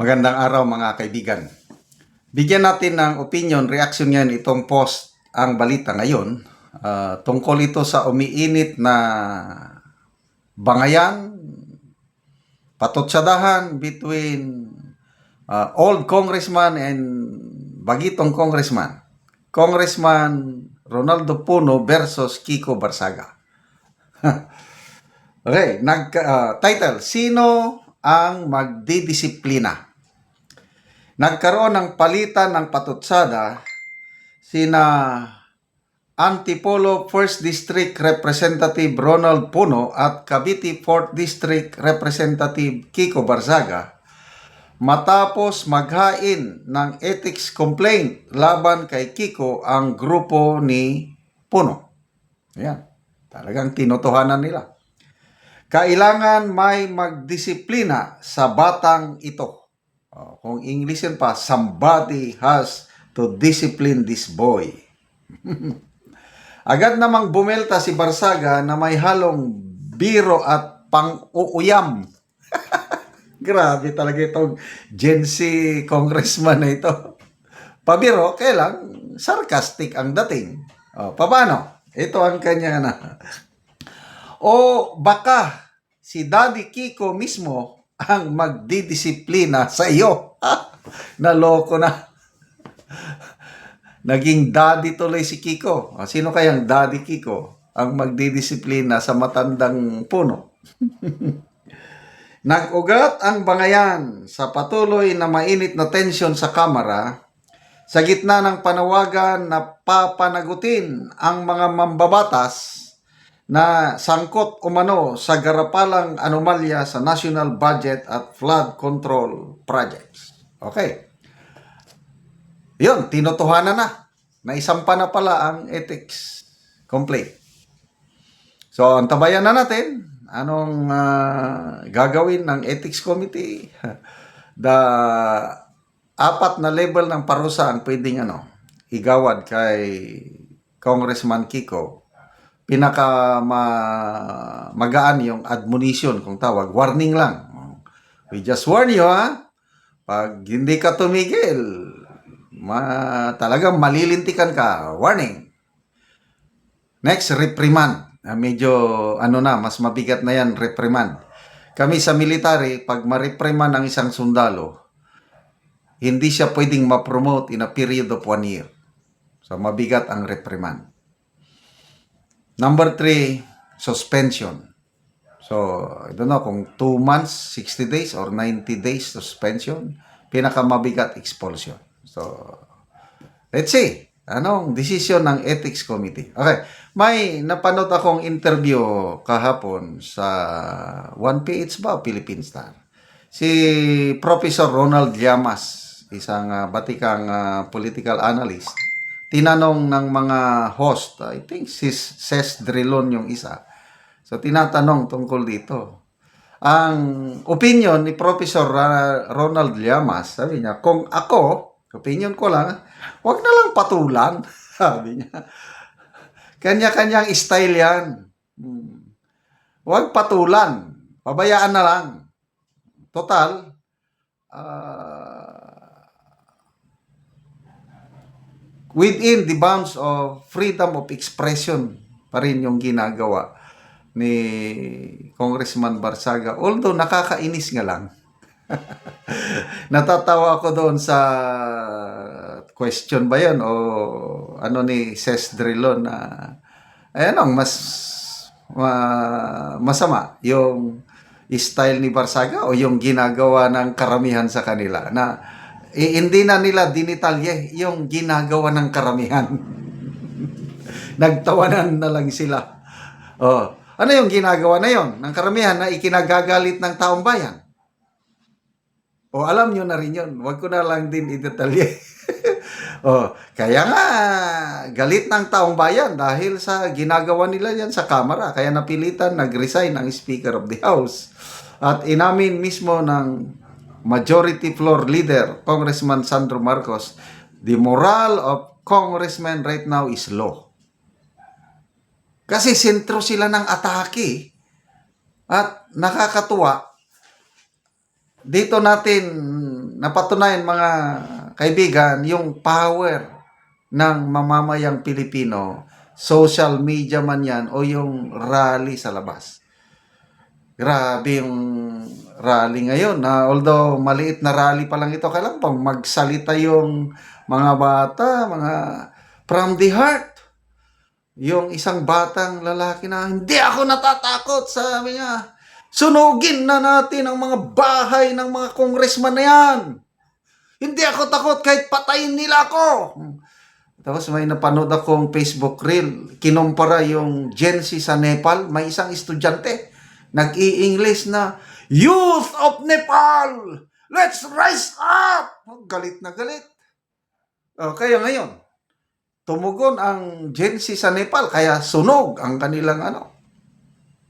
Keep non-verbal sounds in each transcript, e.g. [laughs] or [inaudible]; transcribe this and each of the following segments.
Magandang araw mga kaibigan. Bigyan natin ng opinion, reaction ngayon itong post ang balita ngayon. Ah, tungkol ito sa umiinit na bangayan, patutsadahan between ah, old congressman and bagitong congressman. Congressman Ronaldo Puno versus Kiko Barsaga. [laughs] okay, nag ah, title, sino ang magdidisiplina? Nagkaroon ng palitan ng patutsada sina Antipolo 1st District Representative Ronald Puno at Cavite 4th District Representative Kiko Barzaga matapos maghain ng ethics complaint laban kay Kiko ang grupo ni Puno. Ayan, talagang tinutuhanan nila. Kailangan may magdisiplina sa batang ito. Oh, kung English yun pa, somebody has to discipline this boy. [laughs] Agad namang bumelta si Barsaga na may halong biro at pang-uuyam. [laughs] Grabe talaga itong Gen Z congressman na ito. Pabiro, kailang sarcastic ang dating. O, paano? Ito ang kanya na. O baka si Daddy Kiko mismo ang magdidisiplina sa iyo. Naloko na. Naging daddy tuloy si Kiko. O, sino kayang daddy Kiko ang magdidisiplina sa matandang puno? [laughs] Nag-ugat ang bangayan sa patuloy na mainit na tensyon sa Kamara sa gitna ng panawagan na papanagutin ang mga mambabatas na sangkot umano sa garapalang anomalya sa national budget at flood control projects. Okay. Yun, tinutuhanan na. Naisampa na pala ang ethics complaint. So, antabayan na natin anong ah, gagawin ng ethics committee. [laughs] The apat na level ng parusa ang pwedeng ano, igawad kay Congressman Kiko. Pinaka ma- magaan yung admonition kung tawag, warning lang. We just warn you ha. Pag hindi ka tumigil, ma talagang malilintikan ka. Warning. Next, reprimand. Ah, medyo ano na, mas mabigat na yan, reprimand. Kami sa military, pag ma-reprimand ang isang sundalo, hindi siya pwedeng ma-promote in a period of one year. So, mabigat ang reprimand. Number three, suspension. So, I don't know kung 2 months, 60 days, or 90 days suspension. Pinakamabigat expulsion. So, let's see. Anong decision ng Ethics Committee? Okay. May napanood akong interview kahapon sa 1PH ba Philippine Star? Si Professor Ronald Llamas, isang ah, batikang ah, political analyst, tinanong ng mga host, I think si Ses Drilon yung isa. So tinatanong tungkol dito. Ang opinion ni Professor Ronald Llamas, sabi niya, kung ako, opinion ko lang, wag na lang patulan, [laughs] sabi niya. Kanya-kanyang style yan. Hmm. Huwag patulan. Pabayaan na lang. Total, ah, within the bounds of freedom of expression pa rin yung ginagawa ni Congressman Barsaga. Although nakakainis nga lang. [laughs] Natatawa ako doon sa question ba yun o ano ni Ses Drilon na eh anong mas ma- masama yung style ni Barsaga o yung ginagawa ng karamihan sa kanila na eh, hindi na nila dinitalye yung ginagawa ng karamihan. [laughs] Nagtawanan na lang sila. Oh, ano yung ginagawa na yon ng karamihan na ikinagagalit ng taong bayan? O alam nyo na rin yun. Huwag ko na lang din idetalye. [laughs] o, kaya nga, galit ng taong bayan dahil sa ginagawa nila yan sa Kamara. Kaya napilitan, nag-resign ang Speaker of the House. At inamin mismo ng Majority Floor Leader, Congressman Sandro Marcos, the moral of congressmen right now is low. Kasi sentro sila ng atake. At nakakatuwa, dito natin napatunayan mga kaibigan yung power ng mamamayang Pilipino, social media man yan o yung rally sa labas. Grabe yung rally ngayon. Na although maliit na rally pa lang ito, kailan pang magsalita yung mga bata, mga from the heart. Yung isang batang lalaki na, hindi ako natatakot, sabi niya. Sunugin na natin ang mga bahay ng mga congressman na yan. Hindi ako takot kahit patayin nila ako. Tapos may napanood akong Facebook reel, kinumpara yung Gen Z sa Nepal, may isang estudyante, nag-i-English na, Youth of Nepal, let's rise up! Oh, Galit na galit. Oh, kaya ngayon, tumugon ang Gen Z sa Nepal, kaya sunog ang kanilang ano.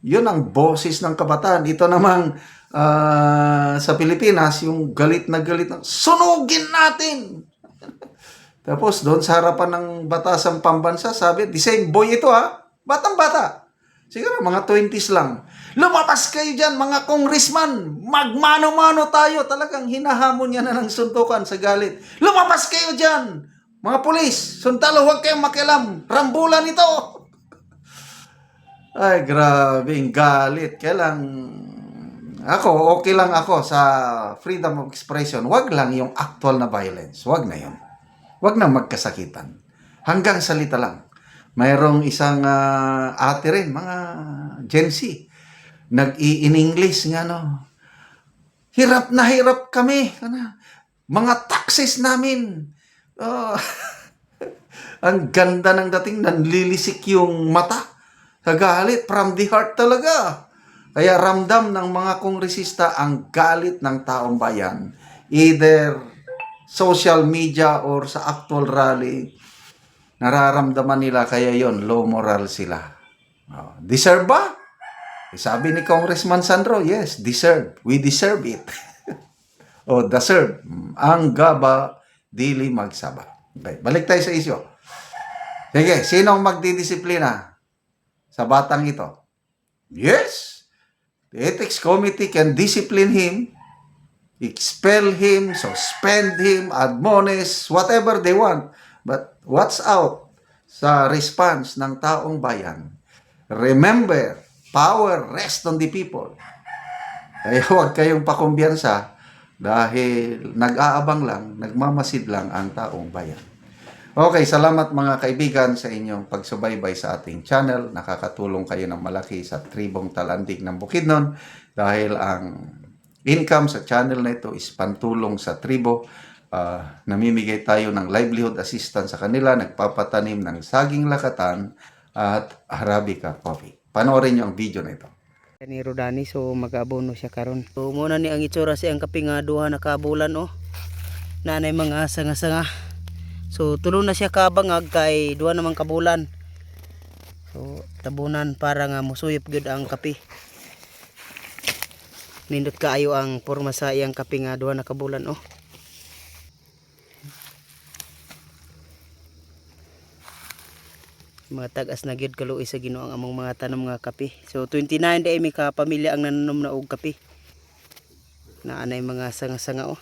Yun ang boses ng kabataan. Ito namang ah, sa Pilipinas, yung galit na galit na, sunugin natin! [laughs] Tapos doon sa harapan ng batasang pambansa, sabi, the same boy ito ha, batang bata. Siguro mga 20s lang. Lumabas kayo dyan, mga congressman. Magmano-mano tayo. Talagang hinahamon niya na ng suntukan sa galit. Lumabas kayo dyan. Mga pulis, suntalo, huwag kayong makialam. Rambulan ito. [laughs] Ay, grabe, galit. Kaya lang, ako, okay lang ako sa freedom of expression. Huwag lang yung actual na violence. Huwag na yun. Huwag na magkasakitan. Hanggang salita lang. Mayroong isang ah, ate rin, mga Gen Z, nag-i-in-English nga, no? Hirap na hirap kami. Ano? Mga taxes namin. Oh, [laughs] ang ganda ng dating, nanlilisik yung mata. Sa galit, from the heart talaga. Kaya ramdam ng mga kongresista ang galit ng taong bayan. Either social media or sa actual rally, nararamdaman nila kaya yon low moral sila. Oh, deserve ba? Eh, Sabi ni Congressman Sandro, yes, deserve. We deserve it. [laughs] o deserve. Ang gaba, dili magsaba. Okay, balik tayo sa isyo. Sige, sinong magdidisiplina sa batang ito? Yes. The Ethics Committee can discipline him expel him, suspend him, admonish, whatever they want. But what's out sa response ng taong bayan? Remember, power rests on the people. Kaya [laughs] huwag kayong pakumbiyansa dahil nag-aabang lang, nagmamasid lang ang taong bayan. Okay, salamat mga kaibigan sa inyong pagsubaybay sa ating channel. Nakakatulong kayo ng malaki sa tribong talandig ng Bukidnon dahil ang income sa channel na ito is pantulong sa tribo. Ah, namimigay tayo ng livelihood assistance sa kanila, nagpapatanim ng saging lakatan at Arabica coffee. Panoorin nyo ang video na ito. ni Rodani so mag-abono siya karon. So muna ni ang itsura si ang kaping nga duha na kabulan oh. Nanay mga sanga-sanga. So tulo na siya kabangag kay duha namang kabulan. So tabunan para nga musuyop gyud ang kapi. Nindot kaayo ang porma sa iyang kapi nga duha na kabulan oh. Mga tagas na gyud kaluoy sa Ginoo ang among mga tanom nga kape. So 29 day may ka pamilya ang nananom na og kape. Na anay mga sanga-sanga oh.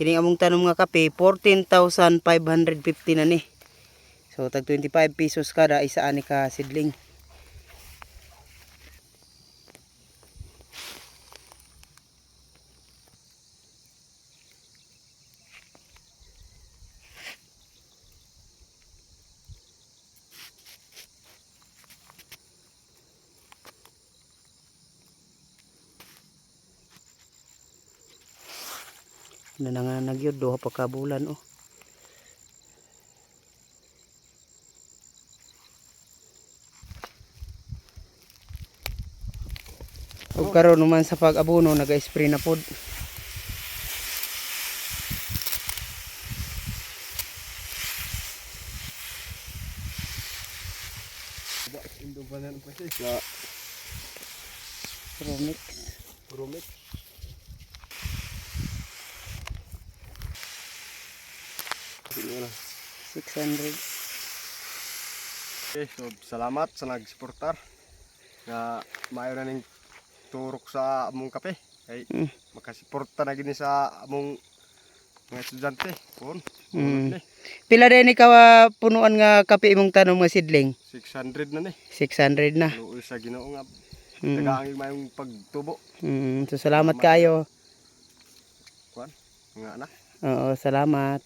Kining among tanom nga kape 14,550 na ni. So tag 25 pesos kada isa ani ka sidling. Nananganag yun, duha pa kabulan oh. Ug karon naman sa pag-abono naga-spray na pod. Promix. Rumit. 600. Okay, so salamat sa nag-supportar nga maayo na ning turok sa among kape. Kay Mm. makasiporta na gini sa among mga estudyante. Kun. Mm. Pila din ikaw ah, punuan nga kape imong tanom nga sidling? 600 na ni. 600 na. Luoy sa Ginoo nga Mm. tagaangin mayong pagtubo. Mm, so salamat kayo. Kuan. Nga na. Oo, salamat.